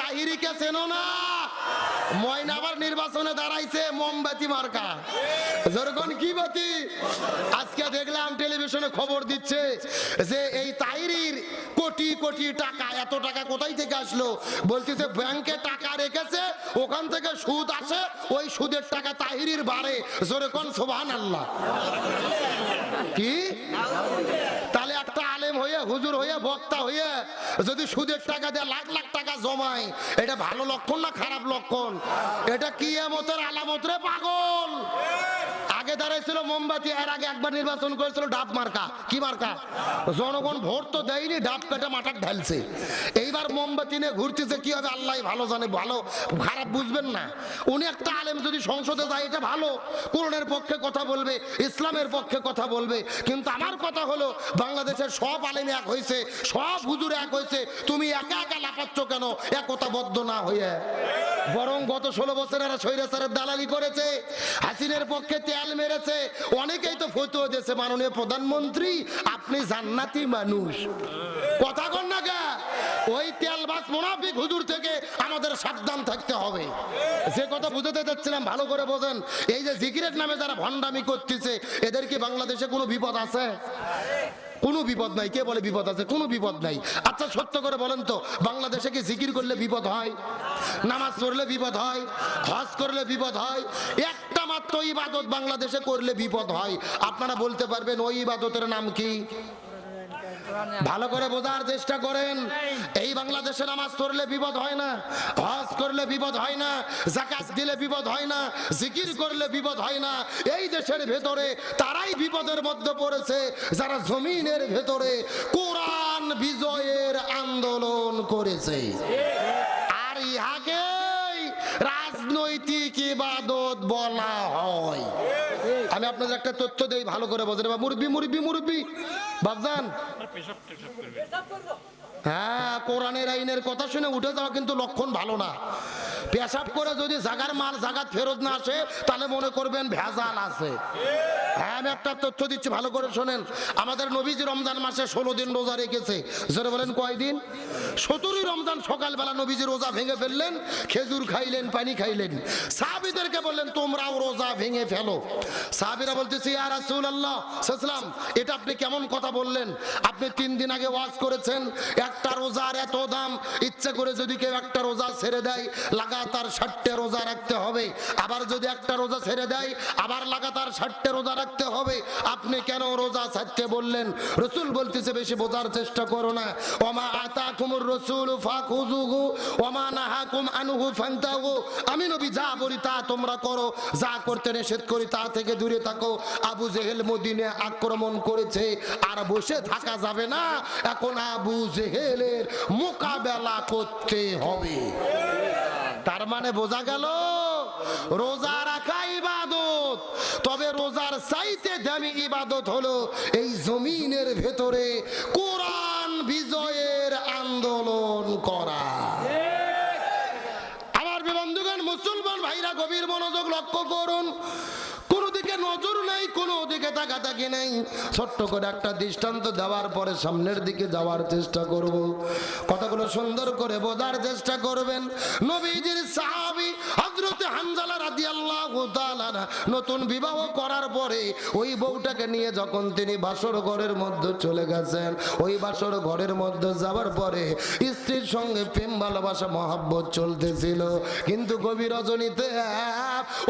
তাহিরিকে চেনো না? ময়না আবার নির্বাচনে দাঁড়াইছে, মোমবাতি মার্কা। যেরকম কি বাতি? আজকে দেখলাম টেলিভিশনে খবর দিচ্ছে যে এই তাহিরির কোটি কোটি টাকা, এত টাকা কোথায় থেকে আসলো? বলতেছে, ব্যাংকে টাকা রেখেছে, ওখান থেকে সুদ আসে, ওই সুদের টাকা তাহিরির বাড়ে যেরকম সোভান আল্লাহ কি? তাহলে একটা আলেম হয়ে, হুজুর হয়ে, বক্তা হয়ে, যদি সুদের টাকা দিয়ে, লাখ লাখ টাকা জমায়, এটা ভালো লক্ষণ না খারাপ লক্ষণ? এটা কি এমতের আলামত রে পাগল। আগে দাঁড়াইছিল মোমবাতি, এর আগে একবার নির্বাচন করেছিল ডাব মার্কা। কি মার্কা? জনগণ ভোট তো দেয়নি, ডাব পেটে মাথার ঢালছে। এইবার মোমবাতি নিয়ে ঘুরতেছে, কি হবে? আল্লাহ ভালো জানে, ভালো, খারাপ বুঝবেন না। উনি একটা আলেম, যদি সংসদে যায়, এটা ভালো। কোরআনের পক্ষে কথা বলবে, ইসলামের পক্ষে কথা বলবে। কিন্তু আমার কথা হলো, বাংলাদেশের সব আলেম এক হয়েছে, সব হুজুর এক হয়েছে। তুমি একা একা লাপাচ্ছ কেন? একতাবদ্ধ না হয়ে। বরং গত ষোলো বছর এরা স্বৈরাচারের দালালি করেছে, হাসিনের পক্ষে তেল মেরেছে। অনেকেই তো ফতুয়া দিয়েছে, মাননীয় প্রধানমন্ত্রী, আপনি জান্নাতি মানুষ। কথা কন না গা ওই তেল তেলবাস মুনাফিক হুজুর থেকে আমাদের সাবধান থাকতে হবে। যে কথা বুঝতে চাচ্ছিলাম, ভালো করে বোঝেন। এই যে জিকিরের নামে যারা ভণ্ডামি করতেছে, এদের কি বাংলাদেশে কোনো বিপদ আছে? কোনো বিপদ নাই। কে বলে বিপদ আছে? কোনো বিপদ নাই। আচ্ছা সত্য করে বলেন তো, বাংলাদেশে কি জিকির করলে বিপদ হয়? নামাজ পড়লে বিপদ হয়? হজ করলে বিপদ হয়? একটা মাত্র ইবাদত বাংলাদেশে করলে বিপদ হয়। আপনারা বলতে পারবেন, ওই ইবাদতের নাম কি? ভালো করে বোঝার চেষ্টা করেন। এই বাংলাদেশে নামাজ পড়লে বিপদ হয় না, হজ করলে বিপদ হয় না জাকাত দিলে বিপদ হয় না, জিকির করলে বিপদ হয় না। এই দেশের ভেতরে তারাই বিপদের মধ্যে পড়েছে, যারা জমিনের ভেতরে কোরআন বিজয়ের আন্দোলন করেছে। আর ইহাকে রাজনৈতিক ইবাদত বলা হয়। আমি আপনাদের একটা তথ্য দেই, ভালো করে বোঝেন। বা মুরব্বি মুরব্বি মুরব্বি বাবজান হ্যাঁ কোরআনের আইনের কথা শুনে উঠে যাওয়া কিন্তু লক্ষণ ভালো না। পেশাব করে যদি জাগার মাল জাগাত ফেরত না আসে, তাহলে মনে করবেন ভেজাল আছে। হ্যাঁ আমি একটা তথ্য দিচ্ছি, ভালো করে শোনেন। আমাদের নবীজি রমজান মাসে ষোলো দিন রোজা রেখেছে। জোরে বলেন কয়দিন সতেরোই রমজান সকালবেলা নবীজি রোজা ভেঙে ফেললেন, খেজুর খাইলেন, পানি খাইলেন। সাহাবিদেরকে বললেন, তোমরাও রোজা ভেঙে ফেলো। সাহাবিরা বলতেছি আর রাসূল আল্লাহ সাল্লাম এটা আপনি কেমন কথা বললেন? আপনি তিন দিন আগে ওয়াজ করেছেন, একটা রোজার এত দাম, ইচ্ছে করে যদি কেউ একটা রোজা ছেড়ে দেয় লাগাতার ষাটটা রোজা রাখতে হবে। আবার যদি একটা রোজা ছেড়ে দেয়, আবার লাগাতার ষাটটা রোজা রাখতে হবে। আপনি কেন রোজা ছাড়তে বললেন? রসুল বলতেছে, বেশি বোঝার চেষ্টা করো না। ওমা আতা কুমুর রসুল ওমা নাহাকুম আনুহু ফান্তাহু। আমি নবী, যা বলি তা তোমরা করো। যা করতে নিষেধ করি তা থেকে দূরে থাকো। আবু জেহেল মদিনে আক্রমণ করেছে, আর বসে থাকা যাবে না। এখন আবু জেহেলের মোকাবেলা করতে হবে। তার মানে বোঝা গেল, রোজা রাখা ইবাদত। তবে রোজার চাইতে দামি ইবাদত হলো এই জমিনের ভেতরে কোরআন বিজয়ের আন্দোলন করা। আমার বন্ধুগণ, মুসলমান ভাইরা গভীর মনোযোগ লক্ষ্য করুন। নজর নাই, কোনো দিকে তাকাতাকি নাই। ছোট্ট করে একটা দৃষ্টান্ত দেওয়ার পরে সামনের দিকে যাওয়ার চেষ্টা করব। কথাগুলো সুন্দর করে বোঝার চেষ্টা করবেন। নবীজির সাহাবি হজরতে হানজালা রাদিয়াল্লাহু তাআলা নতুন বিবাহ করার পরে ওই বউটাকে নিয়ে যখন তিনি বাসর ঘরের মধ্যে চলে গেছেন, ওই বাসর ঘরের মধ্যে যাওয়ার পরে স্ত্রীর সঙ্গে প্রেম, ভালোবাসা, মহাব্বত চলতেছিল। কিন্তু গভীর রজনীতে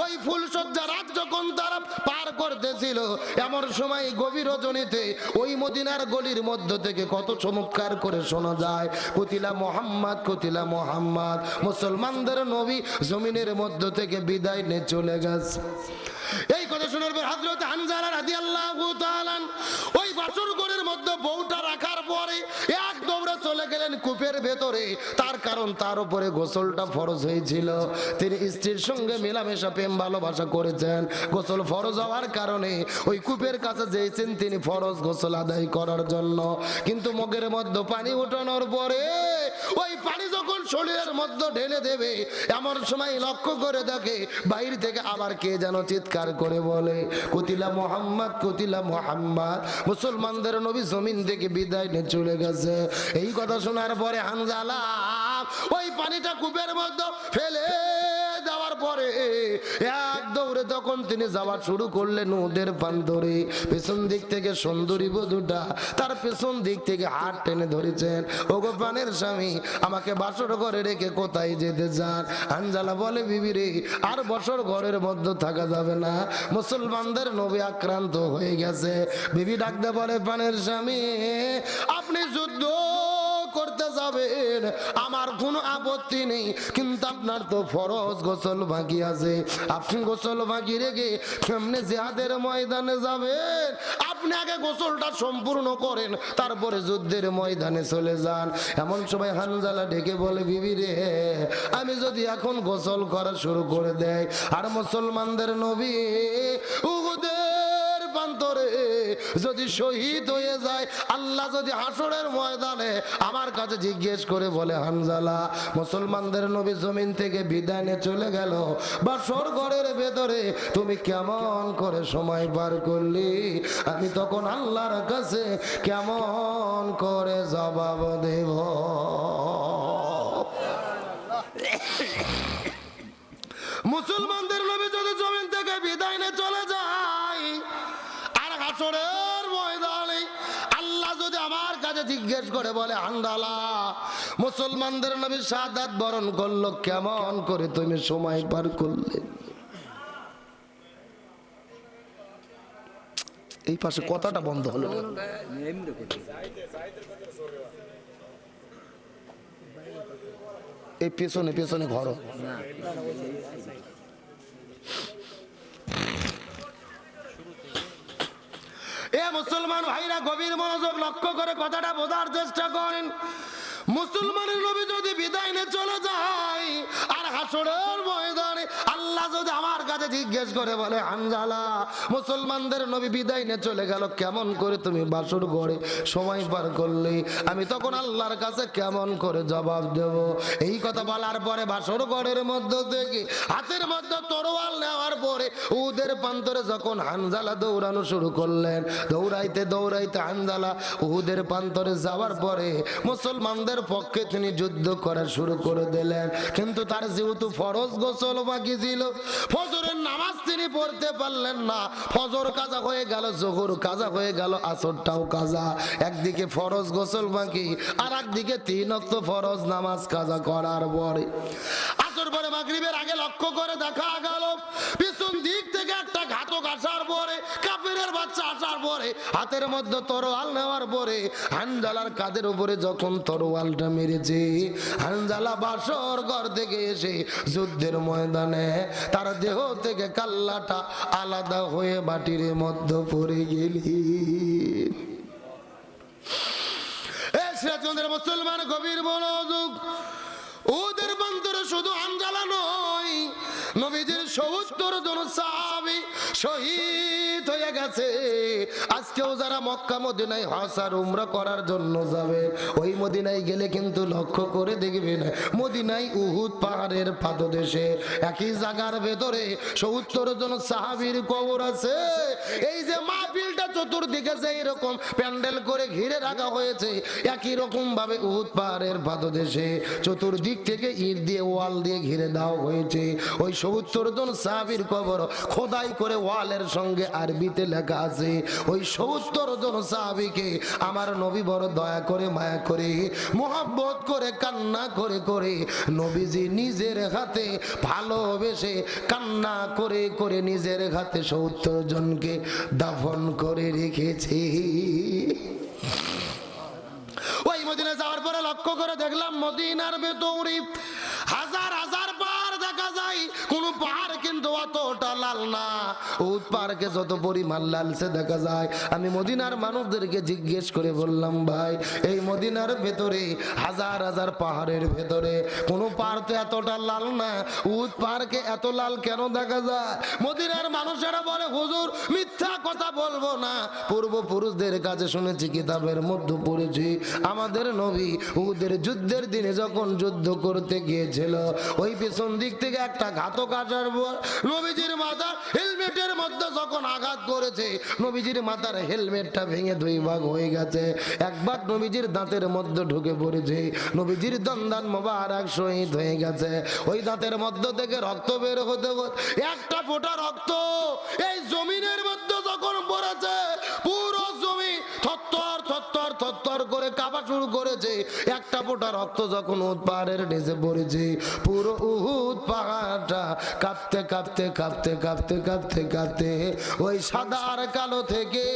ওই ফুলসজ্জা রাত যখন তারা পার করতেছিল, এমন সময় গভীর রজনীতে ওই মদিনার গলির মধ্য থেকে কত চমৎকার করে শোনা যায়, কতিলা মোহাম্মদ কতিলা মোহাম্মদ, মুসলমানদের নবী জমিনের মধ্য থেকে বিদায় নিয়ে চলে গেছে। এই কথা শোনার পর হাজরত হানজালা রাদিয়াল্লাহু তাআলা ওই বাসর মধ্যে বউটা রাখার পরে এক দৌড়ে চলে গেলেন কূপের ভেতরে। তার কারণ তার উপরে গোসলটা ফরজ হয়েছিল। তিনি স্ত্রীর সঙ্গে মেলামেশা প্রেম ভালোবাসা করেছেন। গোসল ফরজ হওয়ার কারণে ওই কূপের কাছে যেয়েছেন তিনি ফরজ গোসল আদায় করার জন্য। কিন্তু মগের মধ্যে পানি উঠানোর পরে ওই পানি যখন শরীরের মধ্যে ঢেলে দেবে, এমন সময় লক্ষ্য করে দেখে বাইরে থেকে আবার কে যেন চিৎকার করে বলে, কতিলা মোহাম্মদ কতিলা মোহাম্মদ, মুসলমানদের নবী জমিন থেকে বিদায় নিয়ে চলে গেছে। এই কথা শোনার পরে হানজালা ওই পানিটা কূপের মধ্যে ফেলে পরে এক দৌড়ে তখন তিনি যাওয়া শুরু করলেন ওদের পান্তরে পেছন দিক থেকে সুন্দরী বধুটা তার পেছন দিক থেকে হাত টেনে ধরেছেন। ওগো প্রাণের স্বামী, আমাকে বাসর ঘরে রেখে কোথায় যেতে চান? আঞ্জালা বলে, বিবি রে, আর বছর ঘরের মধ্যে থাকা যাবে না। মুসলমানদের নবী আক্রান্ত হয়ে গেছে। বিবি ডাকতে বলে পানের স্বামী, আপনি যুদ্ধ আমার কোনো আপত্তি নেই, কিন্তু আপনার তো ফরজ গোসল বাকি আছে। আপনি গোসল রেখে কেমনে জিহাদের ময়দানে যাবেন? আপনি আগে গোসলটা সম্পূর্ণ করেন, তারপরে যুদ্ধের ময়দানে চলে যান। এমন সময় হানজালা ডেকে বলে, বিবি রে, আমি যদি এখন গোসল করা শুরু করে দেয় আর মুসলমানদের নবী যদি শহীদ হয়ে যায়, আল্লাহ যদি হাসরের ময়দানে আমার কাছে জিজ্ঞেস করে বলে, হানজালা, মুসলমানদের নবী জমিন থেকে বিদায় চলে গেল বা ঘরের ভেতরে তুমি কেমন করে সময় পার করলি? আমি তখন আল্লাহর কাছে কেমন করে জবাব দেব? মুসলমানদের নবী যদি জমিন থেকে বিদায় চলে যায় হাসরের ময়দানে আল্লাহ যদি আমার কাছে জিজ্ঞেস করে বলে, আন্দালা, মুসলমানদের নবী সাদাত বরণ করল কেমন করে তুমি সময় পার করলে এই পাশে কথাটা বন্ধ হলো। এই পেছনে পেছনে ঘর মুসলমান ভাইরা গভীর মনোযোগ লক্ষ্য করে কথাটা বোঝার চেষ্টা করেন। মুসলমানের নবী যদি বিদায় নিয়ে চলে যায়, আর হাসরের ময়দানে আল্লাহ যদি আমার কাছে জিজ্ঞেস করে বলে হানজালা মুসলমানদের নবী বিদায় নিয়ে চলে গেল, কেমন করে তুমি বাসর ঘরে সময় পার করলে? আমি তখন আল্লাহর কাছে কেমন করে জবাব দেব? এই কথা বলার পরে বাসর ঘরের মধ্য থেকে, হাতের মধ্যে তরোয়াল নেওয়ার পরে উদের প্রান্তরে যখন হানজালা দৌড়ানো শুরু করলেন, দৌড়াইতে দৌড়াইতে হানজালা উহুদের প্রান্তরে যাওয়ার পরে মুসলমানদের পক্ষে তিনি যুদ্ধ করা শুরু করে দিলেন। কিন্তু তার যেহেতু ফরজ গোসল বাকি ছিল ফজরের নামাজ তিনি পড়তে পারলেন না। ফজর কাজা হয়ে গেল, জোহর কাজা হয়ে গেল, আসরটাও কাজা। একদিকে ফরজ গোসল বাকি আর একদিকে তিন অক্ত ফরজ নামাজ কাজা করার পরে পরে। মাগরিবের আগে লক্ষ্য করে দেখা গেল, পিছন দিক থেকে একটা ঘাতক আসার পরে কাপেরের বাচ্চা আসার পরে, হাতের মধ্যে তরোয়াল নেওয়ার পরে হানজালার কাদের উপরে যখন তরোয়ালটা মেরেছে, হানজালা বাসর ঘর থেকে এসে যুদ্ধের ময়দানে তার দেহ থেকে কাল্লাটা আলাদা হয়ে মাটির মধ্যে পড়ে গেলি। এ সিরাজগঞ্জের মুসলমান গভীর মনোযোগ শুধু আঞ্জালা নয় নবীজির সত্তর জন সাহাবী শহীদ হয়ে গেছে। আজকেও যারা মক্কা, মদিনায় হাসার উমরা করার জন্য যাবে, ওই মদিনায় গেলে কিন্তু লক্ষ্য করে দেখবেন মদিনায় উহুদ পাহাড়ের পাদদেশে, একই জায়গার ভেতরে সত্তর জন সাহাবীর কবর আছে। এই যে মাহফিলটা চতুর্দিকে যে এরকম প্যান্ডেল করে ঘিরে রাখা হয়েছে, একই রকম ভাবে উহুদ পাহাড়ের পাদদেশে চতুর্দিক থেকে ইট দিয়ে, ওয়াল দিয়ে ঘিরে দেওয়া হয়েছে। ওই সত্তর জন সাহাবীর কবর খোদাই করে ওয়ালের সঙ্গে আরবিতে লেখা আছে, ওই সত্তর জন সাহাবীকে আমার নবী বড় দয়া করে, মায়া করে, মোহাব্বত করে, কান্না করে করে, নবীজি নিজের হাতে ভালোবেসে কান্না করে করে নিজের হাতে সত্তর জনকে দাফন করে রেখেছে। ওই মদিনা যাওয়ার পরে লক্ষ্য করে দেখলাম মদিনার ভেতরে হাজার হাজার বার দেখা যায় জিজ্ঞেস করে বললাম, ভাই, এই মদিনার ভেতরে, হাজার হাজার পাহাড়ের ভেতরে কোনো এতটা লাল না? উদ এত লাল কেন দেখা যায়? মদিনার মানুষেরা বলে, হুজুর, মিথ্যা কথা বলব না। পূর্বপুরুষদের কাছে শুনেছি, কিতাবের মধ্যে পড়েছি, আমাদের নবী উদের যুদ্ধের দিনে যখন যুদ্ধ করতে গিয়েছিল, ওই পেছন দিক থেকে একটা ঘাতক আসার পর নবীজির মাথা হেলমেটের মধ্যে যখন আঘাত করেছে, নবীজির মাথার হেলমেটটা ভেঙে দুই ভাগ হয়ে গেছে। এক নবীজির দাঁতের মধ্যে ঢুকে পড়েছে। নবীজির দন্দান মোবারক শহীদ হয়ে গেছে। ওই দাঁতের মধ্য থেকে রক্ত বের হতে একটা ফোটা রক্ত এই জমিনের মধ্যে যখন পড়েছে, পুরো জমি থরথর করে শুরু করেছে। একটা ফোঁটা রক্ত যখন উদ পাহাড়ের নিচে পড়েছে, পুরো উহুদ পাহাড়টা কাঁপতে কাঁপতে কাঁপতে কাঁপতে কাঁপতে কাঁপতে ওই সাদা আর কালো থেকে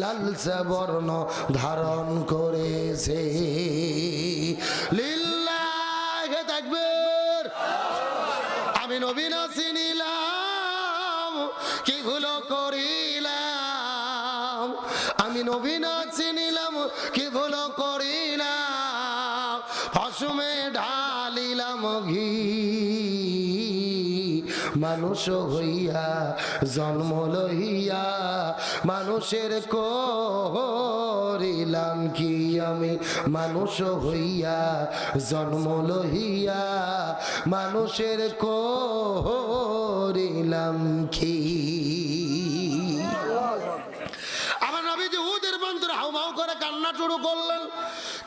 লালসা বর্ণ ধারণ করেছে। লিল্লাহে তাকবীর। আমি নবীন চিনিলাম কি ভুল করিলাম? আমি নবীন চিনিলাম কি ভুল করিলাম ফসুমে ঢালিলাম ঘি। মানুষ হইয়া, জন্ম লইয়া, মানুষের করিলাম কি আমি? মানুষ হইয়া, জন্ম লইয়া, মানুষের করিলাম কি আমার নবীজি উদের বন্ধুরা হাউমাউ করে কান্না শুরু করলেন।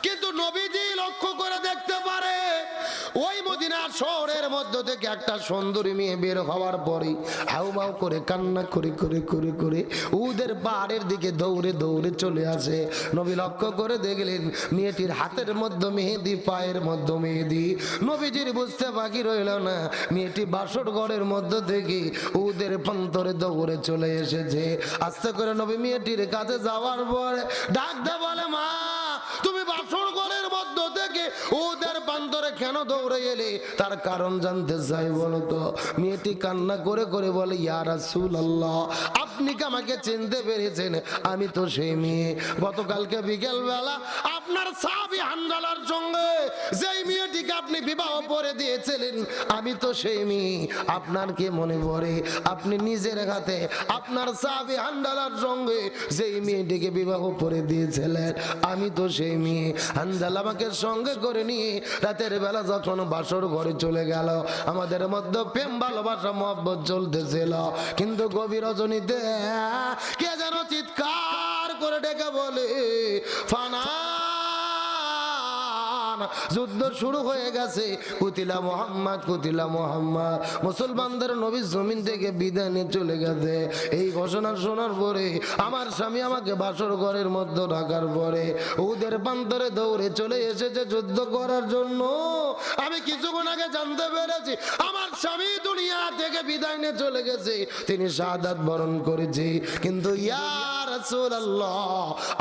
কিন্তু নবীজি লক্ষ্য করে দেখতে পারে ওই মদিনার শহরের মধ্য থেকে একটা সুন্দরী মেয়ে বের হওয়ার পরে হাউমাউ করে কান্না করে করে করে করে উদের পাহাড়ের দিকে দৌড়ে দৌড়ে চলে আসে। নবী লক্ষ্য করে দেখলেন মেয়েটির হাতের মধ্যে মেহেদি, পায়ের মধ্যে মেহেদি। নবীজির বুঝতে বাকি রইল না, মেয়েটি বাসর ঘরের মধ্য থেকে উদের প্রান্তরে দৌড়ে চলে এসেছে। আস্তে করে নবী মেয়েটির কাছে যাওয়ার পরে ডাক দে বলে, মা! ওদের কেন দৌড়ে এলে? তার কারণ জানতে চাই বলো তো। মেয়েটি কান্না করে করে বলে, ইয়া রাসূলুল্লাহ, আপনি কি আমাকে চিনতে পেরেছেন? আমি তো সেই মেয়ে। গতকালকে বিকেল বেলা আপনার সাহাবী হানজালার সঙ্গে যেই মেয়েটিকে আপনি বিবাহ করে দিয়েছিলেন, আমি তো সেই মেয়ে। আপনার কি মনে পড়ে? আপনি নিজের হাতে আপনার সাহাবী হানজালার সঙ্গে যেই মেয়েটিকে বিবাহ করে দিয়েছিলেন, আমি তো সেই মেয়ে। হানজাল আমাকে সঙ্গে করে নিয়ে রাতের বেলা যখন বাসর ঘরে চলে গেল, আমাদের মধ্যে প্রেম, ভালোবাসা, মহব্বত চলতেছিল। কিন্তু গভীর রজনীতে কে যেন চিৎকার করে ডেকে বলে ফানা যুদ্ধ শুরু হয়ে গেছে। কুতিলা মোহাম্মদ কুতিলা মোহাম্মদ। মুসলমানদের নবী জমিন থেকে বিদায় নিয়ে চলে গেছে। এই ঘোষণা শোনার পরে আমার স্বামী আমাকে বাসর ঘরের মধ্যে রাখার পরে ওদের প্রান্তরে দৌড়ে চলে এসেছে যুদ্ধ করার জন্য। আমি কিছুক্ষণ আগে জানতে পেরেছি, আমার স্বামী দুনিয়া থেকে বিদায় নিয়ে চলে গেছে। তিনি শাহাদাত বরণ করেছে। কিন্তু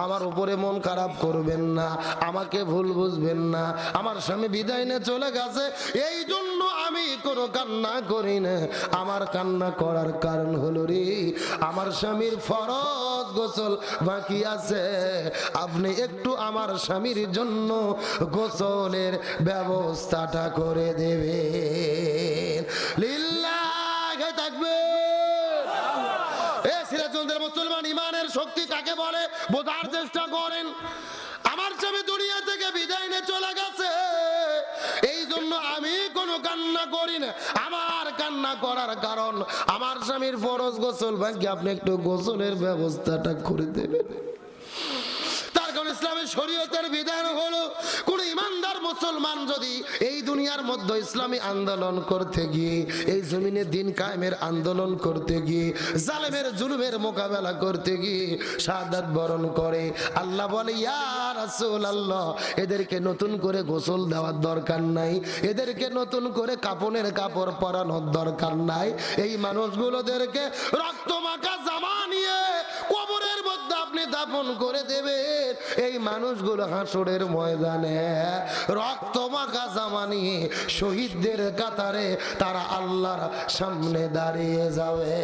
আমার উপরে মন খারাপ করবেন না, আমাকে ভুল বুঝবেন না, আমার স্বামী বিদায় নিয়ে চলে গেছে এই জন্য আমি কোনো কান্না করি না। আমার কান্না করার কারণ হলো রে, আমার স্বামীর ফরজ গোসল বাকি আছে। আপনি একটু আমার স্বামীর জন্য গোসলের ব্যবস্থাটা করে দেবেন। সিরাজগঞ্জের মুসলমান ইমানের শক্তি কাকে বলে? বোঝার চেষ্টা করেন। আমার স্বামী দুনিয়া থেকে বিদায় নিয়ে চলে গেছে। এই জন্য আমি কোনো কান্না করি না। আমার কান্না করার কারণ আমার স্বামীর ফরজ গোসল। ভাগ্যে আপনি একটু গোসলের ব্যবস্থাটা করে দেবেন। শরীয়তের বিধান হলো, কোন ইমানদার মুসলমান যদি এই দুনিয়ার মধ্যে ইসলামী আন্দোলন করতে গিয়ে, এই জমিনে দিন কায়েমের আন্দোলন করতে গিয়ে, জালেমের জুলুমের মোকাবেলা করতে গিয়ে শাহাদাত বরণ করে, আল্লাহ বলে, ইয়া রাসূলুল্লাহ, এদেরকে নতুন করে গোসল দেওয়ার দরকার নাই, এদেরকে নতুন করে কাপনের কাপড় পরানোর দরকার নাই, এই মানুষগুলোদেরকে রক্ত মাখা জামা নিয়ে আপনি দাপন করে দেবে এই মানুষগুলো হাসরের ময়দানে রক্ত মাখা জামা নিয়ে শহীদদের কাতারে তারা আল্লাহর সামনে দাঁড়িয়ে যাবে।